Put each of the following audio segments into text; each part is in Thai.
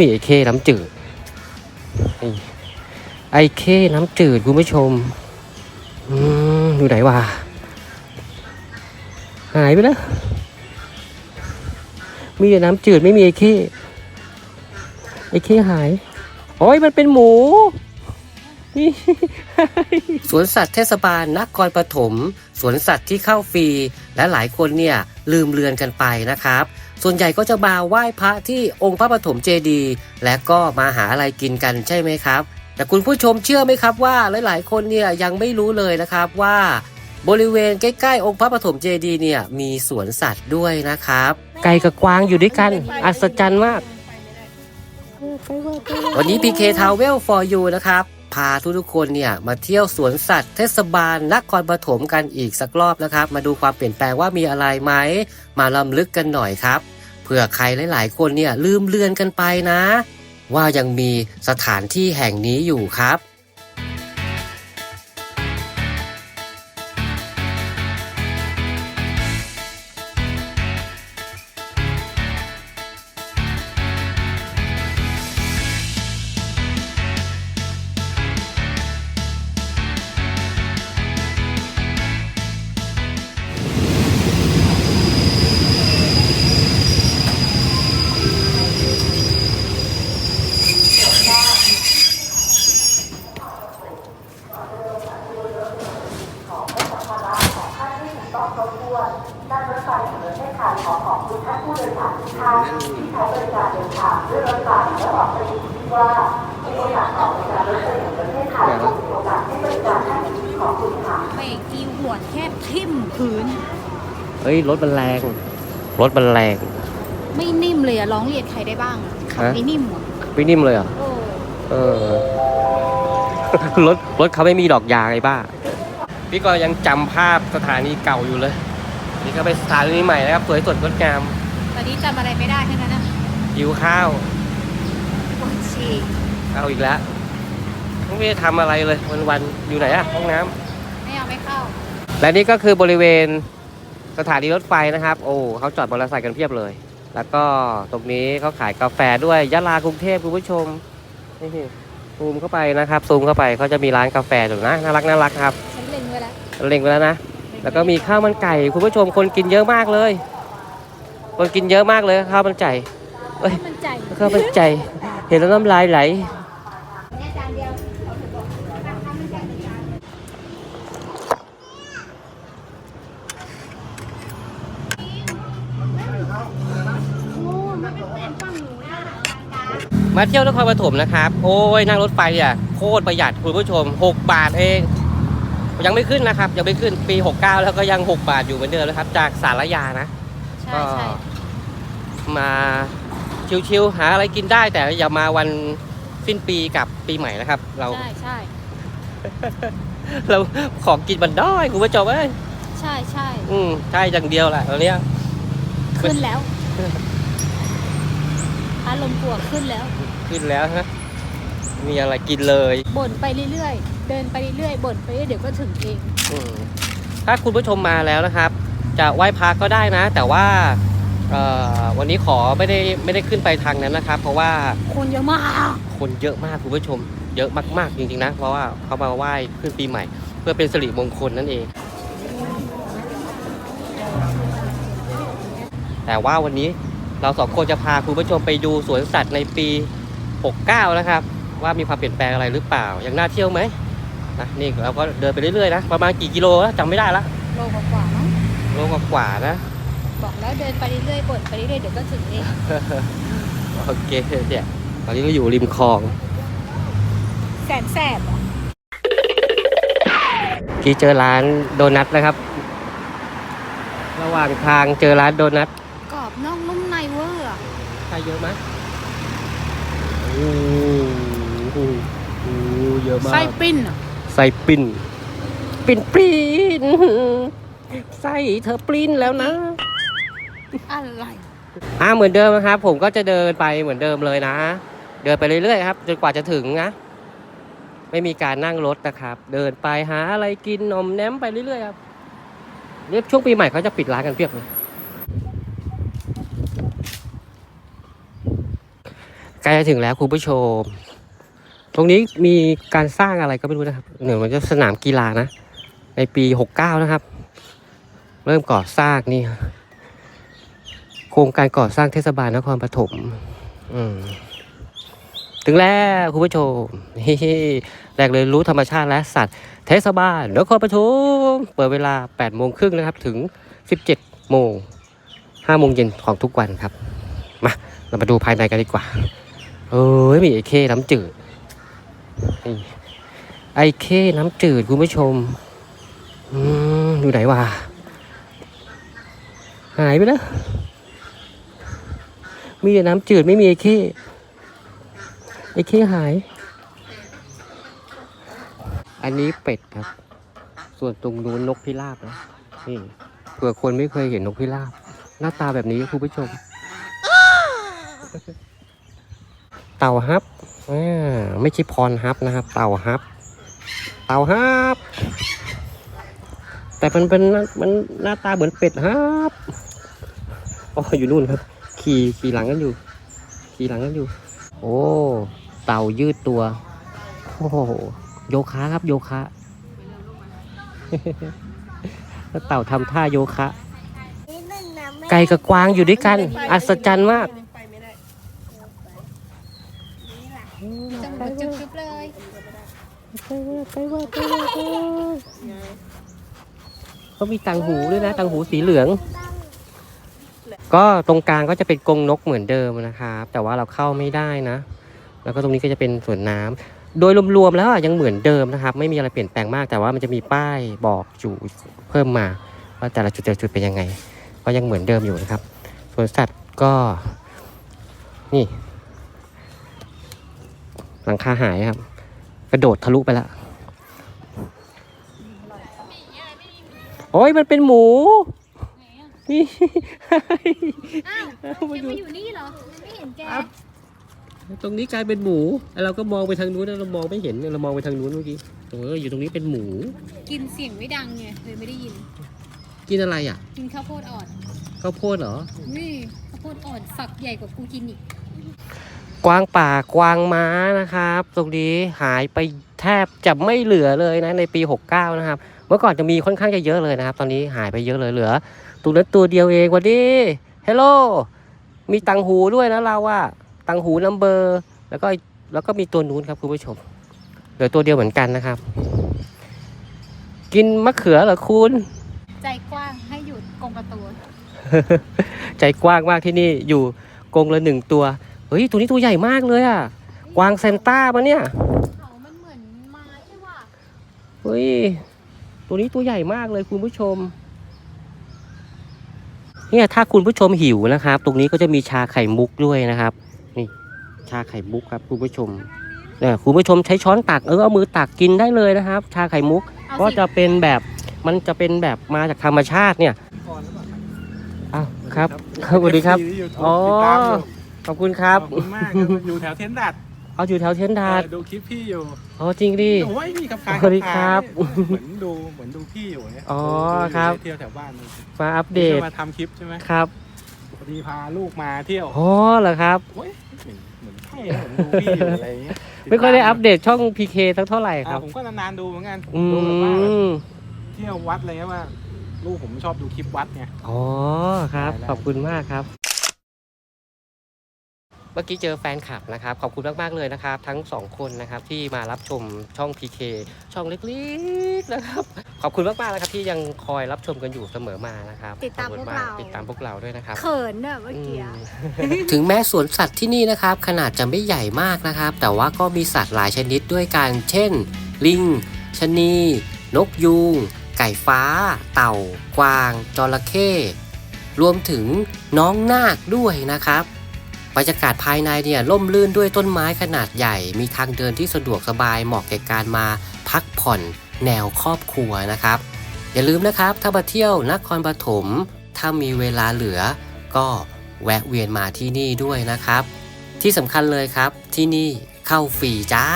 มีไอ้เคน้ำจืดไอ้เคน้ำจืดคุณผู้ชมอยู่ไหนวะหายไปแล้ว มีแต่น้ำจืดไม่มีไอ้เคไอ้เคหาย โอ้ยมันเป็นหมู สวนสัตว์เทศบาลนครปฐม สวนสัตว์ที่เข้าฟรี และหลายคนเนี่ยลืมเลือนกันไปนะครับ ส่วนใหญ่ก็จะมาไหว้พระที่องค์พระปฐมเจดีย์และก็มาหาอะไรกินกันใช่ไหมครับ แต่คุณผู้ชมเชื่อไหมครับว่าหลายๆ คนเนี่ยยังไม่รู้เลยนะครับว่า บริเวณใกล้ๆองค์พระปฐมเจดีย์เนี่ยมีสวนสัตว์ด้วยนะครับ ไก่กับกวางอยู่ด้วยกันอัศจรรย์มาก วันนี้ PK Travel for you นะครับ พาทุกๆคนเนี่ยมาเที่ยวสวนสัตว์เทศบาลนครปฐมกันอีกสักรอบนะครับ มาดูความเปลี่ยนแปลงว่ามีอะไรไหม มาลำลึกกันหน่อยครับเผื่อใครหลาย ๆ คนเนี่ยลืมเลือนกันไปนะ ว่ายังมีสถานที่แห่งนี้อยู่ครับ เบรกทีหัวแทบทิ่มพื้น เฮ้ย รถมันแรง รถมันแรง ไม่นิ่มเลยอะร้องเรียนใครได้บ้างอะขับฮะ ไม่นิ่มอะไม่นิ่มเลยเหรอโอ้เออ รถรถเขาไม่มีดอกยางไอ้บ้า พี่ก็ยังจำภาพสถานีเก่าอยู่เลย นี่ก็เป็นสถานีใหม่นะครับสวยสดงดงามตอนนี้จำอะไรไม่ได้แค่นั้นนะหิวข้าวปวดฉี่ เอาอีกแล้วไม่ได้ทำอะไรเลยวันวันๆอยู่ไหนอะห้องน้ำ ไม่เอาไม่เข้า และนี่ก็คือบริเวณสถานีรถไฟนะครับ โอ้เขาจอดมอเตอร์ไซค์กันเพียบเลย แล้วก็ตรงนี้เขาขายกาแฟด้วยยะลากรุงเทพคุณผู้ชมนี่ซูมเข้าไปนะครับซูมเข้าไปเขาจะมีร้านกาแฟอยู่นะน่ารักน่ารักครับฉันเล็งไว้แล้วเล็งไปแล้วนะ แล้วก็มีข้าวมันไก่คุณผู้ชมคนกินเยอะมากเลย คนกินเยอะมากเลยข้าวมันไก่ เอ้ย มันใจ ข้าวมันไก่เห็นแล้วน้ำลายไหล เนี่ยจานเดียว มาเที่ยวนครปฐมนะครับ โอ้ยนั่งรถไฟเนี่ยโคตรประหยัดคุณผู้ชม 6 บาทเอง ยังไม่ขึ้นนะครับ ยังไม่ขึ้นปี 69 แล้วก็ยัง 6 บาทอยู่เหมือนเดิมนะครับ จากสารยานะใช่ใช่มาชิวๆหาอะไรกินได้ แต่อย่ามาวันสิ้นปีกับปีใหม่นะครับ เราใช่ใช่เราของกินมันด้อยคุณผู้ชมเอ้ยใช่ใช่อืมใช่อย่างเดียวแหละตอนเนี้ยขึ้นแล้ว อารมณ์กลัวขึ้นแล้ว ขึ้นแล้วฮะมีอะไรกินเลยบ่นไปเรื่อยๆ เดินไปเรื่อยๆบ่นไปเรื่อยๆเดี๋ยวก็ถึงเองอืมถ้าคุณผู้ชมมาแล้วนะครับ จะไหว้พระก็ได้นะ แต่ว่าเอ่อวันนี้ขอไม่ได้ไม่ได้ขึ้นไปทางนั้นนะครับ เพราะว่าคนเยอะมาก คนเยอะมากคุณผู้ชม เยอะมากๆจริงๆนะ เพราะว่าเขามาไหว้ขึ้นปีใหม่ เพื่อเป็นสิริมงคลนั่นเอง แต่ว่าวันนี้เราสองคนจะพาคุณผู้ชมไปดูสวนสัตว์ในปี 69นะครับ ว่ามีความเปลี่ยนแปลงอะไรหรือเปล่า ยังน่าเที่ยวไหมนะนี่เราก็เดินไปเรื่อยๆนะ ประมาณกี่กิโลแล้วจำไม่ได้ละโลกว่าๆมั้งโลกว่าๆนะ บอกแล้วเดินไปเรื่อยๆบ่นไปเรื่อยๆเดี๋ยวก็ถึงเองโอเคเนี่ยตอนนี้เราอยู่ริมคลอง แสนแสบเหรอที่เจอร้านโดนัทนะครับ ระหว่างทางเจอร้านโดนัทกรอบนอกนุ่มในเวอร์อะใครเยอะไหม โอ้โหโอ้โหเยอะมากไส้ปิ้นอะใส่ปิ้นปิ้นปริ้นใส่เธอปริ้นแล้วนะ อะไร อ่าเหมือนเดิมนะครับ ผมก็จะเดินไปเหมือนเดิมเลยนะ เดินไปเรื่อยๆครับจนกว่าจะถึงนะไม่มีการนั่งรถนะครับ เดินไปหาอะไรกินนมแนมไปเรื่อยๆครับเรียบช่วงปีใหม่เขาจะปิดร้านกันเพียบเลย ล้จะถึงแล้วคุณผู้ชม ตรงนี้มีการสร้างอะไรก็ไม่รู้นะครับเหนือมันจะสนามกีฬานะ ในปี 69 นะครับ เริ่มก่อสร้างนี่ โครงการก่อสร้างเทศบาลนครปฐมถึงแล้วคุณผู้ชมแรกเลยรู้ธรรมชาติและสัตว์ เทศบาลนครปฐมเปิดเวลา 8 โมงครึ่งนะครับ ถึง 17 โมง 5 โมงเย็นของทุกวันครับ มา เรามาดูภายในกันดีกว่า เอ้ยมีไอเคน้ำจืด ไอเคน้ำจืดคุณผู้ชมอืมอยู่ไหนวะ หายไปแล้ว มีแต่น้ำจืดไม่มีไอเค ไอเคหาย อันนี้เป็ดครับ ส่วนตรงนู้นนกพิราบนะนี่เผื่อคนไม่เคยเห็นนกพิราบ หน้าตาแบบนี้คุณผู้ชม เต่าฮับอ่าไม่ใช่พรฮับนะครับ เต่าฮับ เต่าฮับ แต่มันเป็นมันหน้าตาเหมือนเป็ดฮับอ๋ออยู่นู่นครับ ขี่ขี่หลังกันอยู่ ขี่หลังกันอยู่ โอ้เต่ายืดตัวโอ้โหโยคะครับโยคะแล้วเต่าทำท่าโยคะไก่กับกวางอยู่ด้วยกัน อัศจรรย์มาก จังหวะจุ๊บๆเลย เขามีตังหูด้วยนะตังหูสีเหลือง ก็ตรงกลางก็จะเป็นกรงนกเหมือนเดิมนะครับ แต่ว่าเราเข้าไม่ได้นะ แล้วก็ตรงนี้ก็จะเป็นสวนน้ำโดยรวมๆแล้วยังเหมือนเดิมนะครับ ไม่มีอะไรเปลี่ยนแปลงมาก แต่ว่ามันจะมีป้ายบอกอยู่เพิ่มมา ว่าแต่ละจุดแต่ละจุดเป็นยังไง ก็ยังเหมือนเดิมอยู่นะครับสวนสัตว์ก็ นี่ หลังคาหายครับ กระโดดทะลุไปแล้วโอ้ยมันเป็นหมูนี่อ้าวแกมาอยู่นี่เหรอไม่เห็นแกตรงนี้กลายเป็นหมูแล้วเราก็มองไปทางนู้นแล้วเรามองไม่เห็นเรามองไปทางนู้นเมื่อกี้เอออยู่ตรงนี้เป็นหมู กินเสียงไม่ดังไงเลยไม่ได้ยิน กินอะไรอะ กินข้าวโพดอ่อนข้าวโพดเหรอนี่ข้าวโพดอ่อนฝักใหญ่กว่ากูกินอีก กวางป่ากวางม้านะครับ ตรงนี้หายไปแทบจะไม่เหลือเลยนะในปี 69 นะครับ เมื่อก่อนจะมีค่อนข้างจะเยอะเลยนะครับ ตอนนี้หายไปเยอะเลยเหลือ ตัวนั้นตัวเดียวเองวันนี้เฮลโลมีตังหูด้วยนะเราอะตังหูนัมเบอร์ แล้วก็แล้วก็มีตัวนู้นครับคุณผู้ชม เหลือตัวเดียวเหมือนกันนะครับ กินมะเขือเหรอคุณ ใจกว้างให้หยุดกรงประตู ใจกว้างมากที่นี่อยู่กรงละหนึ่งตัว เฮ้ย ตัวนี้ตัวใหญ่มากเลยอะกวางเซนต้าปะเนี่ย เขามันเหมือนไม้ใช่ป่ะเฮ้ย ตัวนี้ตัวใหญ่มากเลยคุณผู้ชม เนี่ยถ้าคุณผู้ชมหิวนะครับ ตรงนี้ก็จะมีชาไข่มุกด้วยนะครับ นี่ชาไข่มุกครับคุณผู้ชมเนี่ยคุณผู้ชมใช้ช้อนตักเออเอามือตักกินได้เลยนะครับ ชาไข่มุกเอาก็สิจะเป็นแบบมันจะเป็นแบบมาจากธรรมชาติเนี่ยอ้าวครับครับสวัสดีครับ อ๋อ ติดตามอยู่ ขอบคุณครับขอบคุณมากครับอยู่แถวเทนดัดเอาอยู่แถวเทนดาดเออดูคลิปพี่อยู่อ๋อจริงดิ โอ้ยมีกับคายสวัสดีครับเหมือนดูเหมือนดูพี่อยู่เนี่ยอ๋อดูครับ เที่ยวแถวบ้านมาอัปเดตมาทำคลิปใช่ไหมครับพอดีพาลูกมาเที่ยวอ๋อเหรอครับ โอ้ยเหมือนเหมือนใช่นะเหมือนดูพี่อยู่อะไรอย่างเงี้ยไม่ค่อยได้อัปเดตช่องพีเคสักเท่าไหร่คอ่ารับ ผมก็นานๆดูเหมือนกันอืดูแบบว่ามเที่ยววัดอะไรเงี้ยว่า ลูกผมชอบดูคลิปวัดไง อ๋อครับได้ได้ขอบคุณมากครับเมื่อกี้เจอแฟนคลับนะครับ ขอบคุณมาก ๆ เลยนะครับ ทั้งสองคนนะครับที่มารับชมช่อง PK ช่องเล็กๆนะครับ ขอบคุณมากๆนะครับที่ยังคอยรับชมกันอยู่เสมอมานะครับติดตามขอบคุณพวกเรา ติดตามพวกเราด้วยนะครับ เขินเนอะเมื่อกี้ ถึงแม้สวนสัตว์ที่นี่นะครับ ขนาดจะไม่ใหญ่มากนะครับ แต่ว่าก็มีสัตว์หลายชนิดด้วยกัน เช่น ลิงชะนี นกยูง ไก่ฟ้า เต่า กวาง จระเข้ รวมถึงน้องนาคด้วยนะครับ บรรยากาศภายในเนี่ยร่มรื่นด้วยต้นไม้ขนาดใหญ่ มีทางเดินที่สะดวกสบายเหมาะแก่การมาพักผ่อนแนวครอบครัวนะครับ อย่าลืมนะครับถ้ามาเที่ยวนครปฐมถ้ามีเวลาเหลือ ก็แวะเวียนมาที่นี่ด้วยนะครับ ที่สำคัญเลยครับที่นี่เข้าฟรีจ้า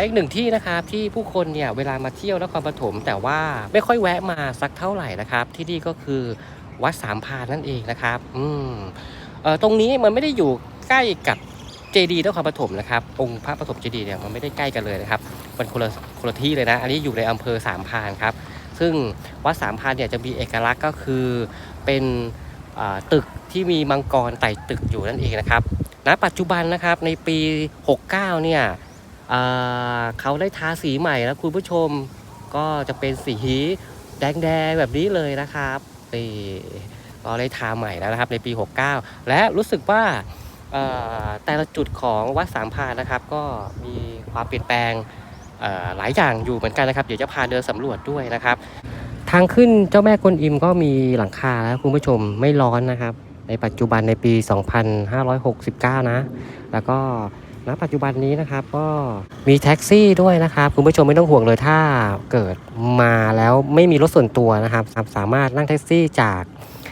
และอีกหนึ่งที่นะครับที่ผู้คนเนี่ยเวลามาเที่ยวนครปฐมแต่ว่าไม่ค่อยแวะมาสักเท่าไหร่นะครับ ที่นี่ก็คือวัดสามพานนั่นเองนะครับ อืมเอ่อตรงนี้มันไม่ได้อยู่ใกล้กับเจดีย์นครปฐมนะครับองค์พระปฐมเจดีย์เนี่ยมันไม่ได้ใกล้กันเลยนะครับมันคนละคนละที่เลยนะ อันนี้อยู่ในอำเภอสามพานครับ ซึ่งวัดสามพานเนี่ยจะมีเอกลักษณ์ก็คือเป็นอ่าตึกที่มีมังกรไต่ตึกอยู่นั่นเองนะครับณปัจจุบันนะครับในปี 69 เนี่ย เขาได้ทาสีใหม่แล้วคุณผู้ชมก็จะเป็นสีแดงๆแบบนี้เลยนะครับนี่ก็ได้ทาใหม่แล้วนะครับในปี 69 และรู้สึกว่าแต่ละจุดของวัดสามพานนะครับ ก็มีความเปลี่ยนแปลงหลายอย่างอยู่เหมือนกันนะครับ เดี๋ยวจะพาเดินสำรวจด้วยนะครับ ทางขึ้นเจ้าแม่กวนอิมก็มีหลังคาแล้วคุณผู้ชมไม่ร้อนนะครับ ในปัจจุบันในปี 2569 นะ แล้วก็ ณปัจจุบันนี้นะครับก็มีแท็กซี่ด้วยนะครับ คุณผู้ชมไม่ต้องห่วงเลยถ้าเกิดมาแล้วไม่มีรถส่วนตัวนะครับ สามารถนั่งแท็กซี่จาก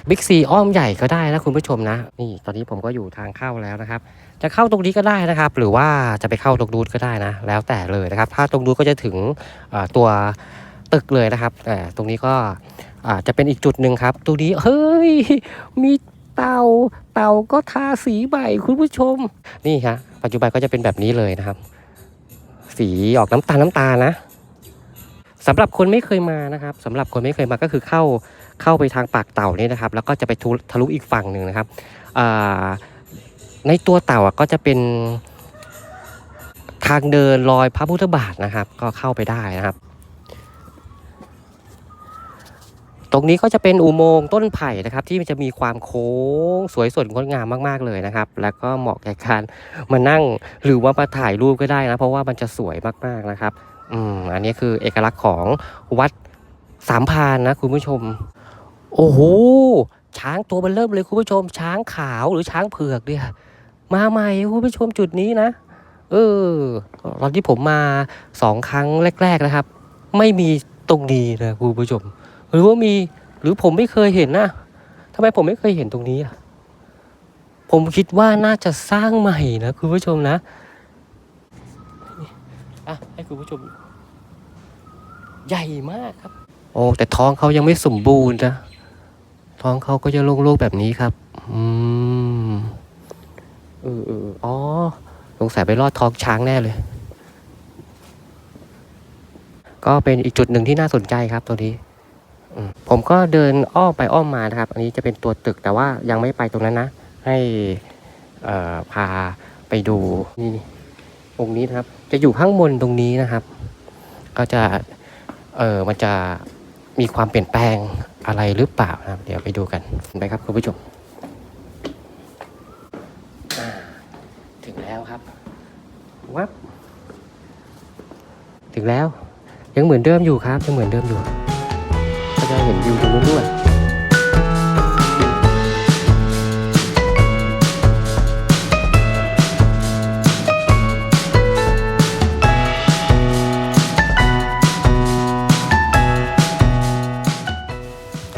บิ๊กซีอ้อมใหญ่ก็ได้นะคุณผู้ชมนะ นี่ตอนนี้ผมก็อยู่ทางเข้าแล้วนะครับ จะเข้าตรงนี้ก็ได้นะครับ หรือว่าจะไปเข้าตรงนู้นก็ได้นะ แล้วแต่เลยนะครับ ถ้าตรงนู้นก็จะถึงตัวตึกเลยนะครับแต่ตรงนี้ก็จะเป็นอีกจุดหนึ่งครับตรงนี้เฮ้ยมีเตาเตาก็ทาสีใหม่คุณผู้ชมนี่ฮะ ปัจจุบันก็จะเป็นแบบนี้เลยนะครับ สีออกน้ำตาลน้ำตาลนะสำหรับคนไม่เคยมานะครับสำหรับคนไม่เคยมาก็คือเข้าเข้าไปทางปากเต่านี่นะครับ แล้วก็จะไปทะลุอีกฝั่งหนึ่งนะครับในตัวเต่าก็จะเป็นทางเดินลอยพระพุทธบาทนะครับ ก็เข้าไปได้นะครับ ตรงนี้ก็จะเป็นอุโมงค์ต้นไผ่นะครับ ที่มันจะมีความโค้งสวยสดงดงามมากๆเลยนะครับ แล้วก็เหมาะแก่การมานั่งหรือว่ามาถ่ายรูปก็ได้นะ เพราะว่ามันจะสวยมากๆนะครับอืมอันนี้คือเอกลักษณ์ของวัดสามพานนะคุณผู้ชม โอ้โหช้างตัวมันเริ่มเลยคุณผู้ชม ช้างขาวหรือช้างเผือกเนี่ยมาใหม่คุณผู้ชมจุดนี้นะเออตอนที่ผมมาสองครั้งแรก ๆนะครับ ไม่มีตรงนี้นะคุณผู้ชม หรือว่ามีหรือผมไม่เคยเห็นนะทำไมผมไม่เคยเห็นตรงนี้อะผมคิดว่าน่าจะสร้างใหม่นะคุณผู้ชมนะอะให้คุณผู้ชม ใหญ่มากครับ โอ้แต่ท้องเขายังไม่สมบูรณ์นะท้องเขาก็จะโล่งๆแบบนี้ครับ อืมเออเอออ๋อสงสัยไปรอดท้องช้างแน่เลย ก็เป็นอีกจุดหนึ่งที่น่าสนใจครับตัวนี้ ผมก็เดินอ้อมไปอ้อมมานะครับ อันนี้จะเป็นตัวตึกแต่ว่ายังไม่ไปตรงนั้นนะ ให้พาไปดูนี่องค์นี้นะครับ จะอยู่ข้างบนตรงนี้นะครับ ก็จะเออมันจะมีความเปลี่ยนแปลงอะไรหรือเปล่านะครับ เดี๋ยวไปดูกันไปครับคุณผู้ชมถึงแล้วครับวับถึงแล้ว ยังเหมือนเดิมอยู่ครับยังเหมือนเดิมอยู่ ก็จะเห็นวิวตรงนู้นด้วย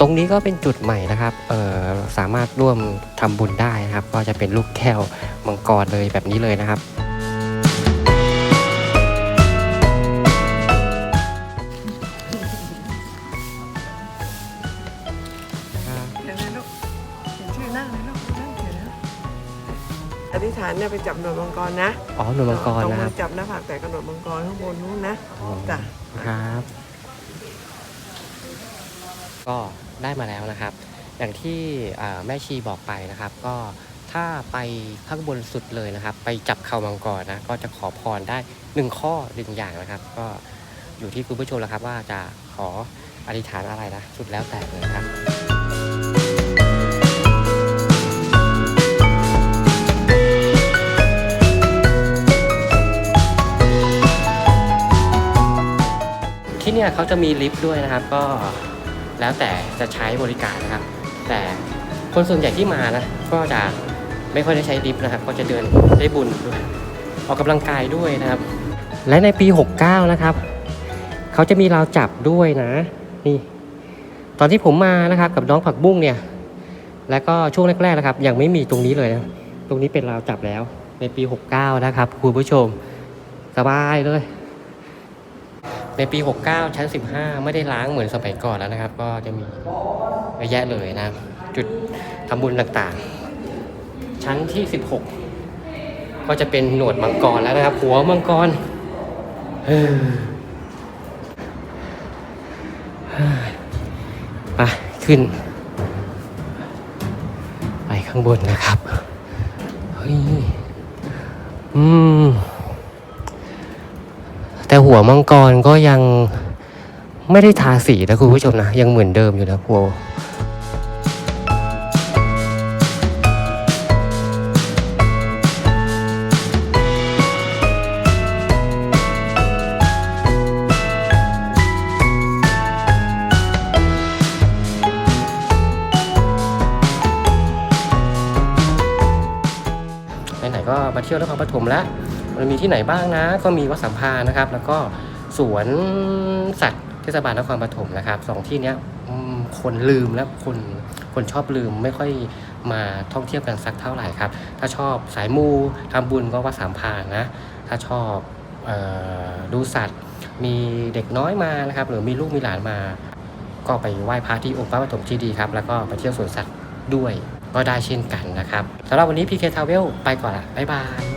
ตรงนี้ก็เป็นจุดใหม่นะครับ เอ่อ สามารถร่วมทำบุญได้นะครับ ก็จะเป็นลูกแก้วมังกรเลยแบบนี้เลยนะครับ เนี่ยไปจับหนวดมังกรนะอ๋อหนูมังกรเอานะคมืรัอบจับหน้าผากแต่กระหนวดมังกรข้างบนนู้นนะ อ๋อจ้ะ ครับ ก็ได้มาแล้วนะครับ อย่างที่อ่าแม่ชีบอกไปนะครับ ก็ถ้าไปข้างบนสุดเลยนะครับ ไปจับเข่ามังกรนะ ก็จะขอพรได้หนึ่งข้อหนึ่งอย่างนะครับ ก็อยู่ที่คุณผู้ชมแล้วครับ ว่าจะขออธิษฐานอะไรนะ สุดแล้วแต่เลยครับ เนี่ยเขาจะมีลิฟต์ด้วยนะครับ ก็แล้วแต่จะใช้บริการนะครับ แต่คนส่วนใหญ่ที่มานะก็จะไม่ค่อยได้ใช้ลิฟต์นะครับ ก็จะเดินได้บุญด้วยออกกำลังกายด้วยนะครับ และในปี 69 นะครับเขาจะมีราวจับด้วยนะนี่ ตอนที่ผมมานะครับกับน้องผักบุ้งเนี่ย แล้วก็ช่วงแรกๆนะครับ ยังไม่มีตรงนี้เลยนะตรงนี้เป็นราวจับแล้ว ในปี 69 นะครับคุณผู้ชมสบายเลย ในปี 69 ชั้น 15 ไม่ได้ล้างเหมือนสมัยก่อนแล้วนะครับ ก็จะมีเยอะแยะเลยนะจุดทำบุญต่างๆ ชั้นที่ 16 ก็จะเป็นหนวดมังกรแล้วนะครับ หัวมังกรไปขึ้น ไปข้างบนนะครับ เฮ้ย อืม แต่หัวมังกรก็ยังไม่ได้ทาสีนะคุณผู้ชมนะ ยังเหมือนเดิมอยู่นะพัวไหนๆก็มาเที่ยวนครปฐมแล้ว มันมีที่ไหนบ้างนะ ก็มีวัดสัมพานะครับ แล้วก็สวนสัตว์เทศบาลนครปฐมนะครับสองที่เนี้ยคนลืมแล้วคนคนชอบลืมไม่ค่อยมาท่องเที่ยวกันสักเท่าไหร่ครับ ถ้าชอบสายมูทำบุญก็วัดสามพานนะ ถ้าชอบออดูสัตว์ มีเด็กน้อยมานะครับ หรือมีลูกมีหลานมา ก็ไปไหว้พระที่องค์พระปฐมที่ดีครับ แล้วก็ไปเที่ยวสวนสัตว์ด้วยก็ได้เช่นกันนะครับสำหรับวันนี้พีเคทาวเวลไปก่อนละบ๊ายบาย